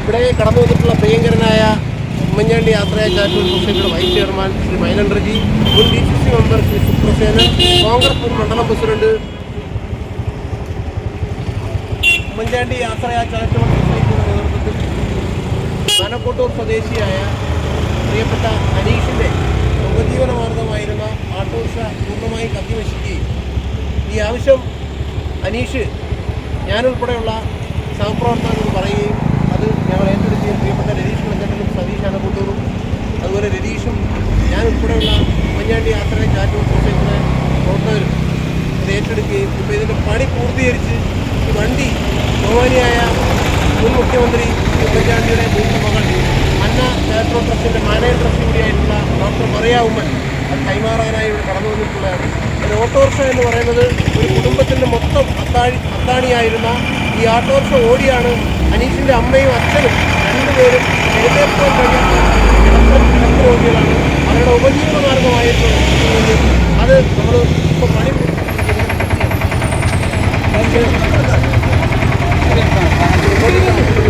ഇവിടെ കടന്നു വന്നിട്ടുള്ള പ്രിയങ്കരനായ ഉമ്മൻചാണ്ടി യാത്രയായ ചാറ്റൂർ സൊസൈറ്റിയുടെ വൈസ് ചെയർമാൻ ശ്രീ മൈലൻഡർജി മുൻ D C C member Shri Suprasenan Congress മുൻ മണ്ഡലം പ്രസിഡന്റ് ഉമ്മൻചാണ്ടി യാത്രയാ സൊസൈറ്റിയുടെ നേതൃത്വത്തിൽ മനക്കോട്ടൂർ സ്വദേശിയായ പ്രിയപ്പെട്ട അനീഷിന്റെ ഉപജീവന മാർഗമായിരുന്ന ആട്ടോറിക്ഷ പൂർണമായി കത്തിനശിക്കുകയും ഈ ആവശ്യം അനീഷ് ഞാനുൾപ്പെടെയുള്ള സഹപ്രവർത്തകരോട് പറയുകയും അത് ഞങ്ങൾ ഏറ്റെടുക്കുകയും പ്രിയപ്പെട്ട രതീഷ് മഞ്ചണ്ടലും സതീഷ് അനക്കൂട്ടൂറും അതുപോലെ രതീഷും ഞാനുൾപ്പെടെയുള്ള ഉമ്മൻചാണ്ടി യാത്രയെ ചാറ്റൂർ സൊസൈറ്റിയുടെ പ്രവർത്തകരും ഇത് ഏറ്റെടുക്കുകയും ഇപ്പോൾ ഇതിന്റെ പണി പൂർത്തീകരിച്ച് ബഹുമാനിയായ മുൻ മുഖ്യമന്ത്രി ഉമ്മൻചാണ്ടിയുടെ മൂത്ത മകൾ അന്ന ചാരിറ്റബിൾ ട്രസ്റ്റിന്റെ മാനേജ് ട്രസ്റ്റി കൂടിയായിട്ടുള്ള ഡോക്ടർ മറിയ ഉമ്മൻ കൈമാറാനായി ഇവിടെ കടന്നു വന്നിട്ടുള്ളതാണ്. ഒരു ഓട്ടോറിക്ഷ എന്ന് പറയുന്നത് ഒരു കുടുംബത്തിന്റെ മൊത്തം അത്താഴി അത്താണിയായിരുന്ന ഈ ഓട്ടോറിക്ഷ ഓടിയാണ് അനീഷിന്റെ അമ്മയും അച്ഛനും രണ്ടുപേരും എഴുന്നേൽക്കാൻ കഴിയാത്ത കിടപ്പ് കിടപ്പ് രോഗികളാണ്. അവരുടെ ഉപജീവന മാർഗമായിട്ട് അത് നമ്മൾ Vamos.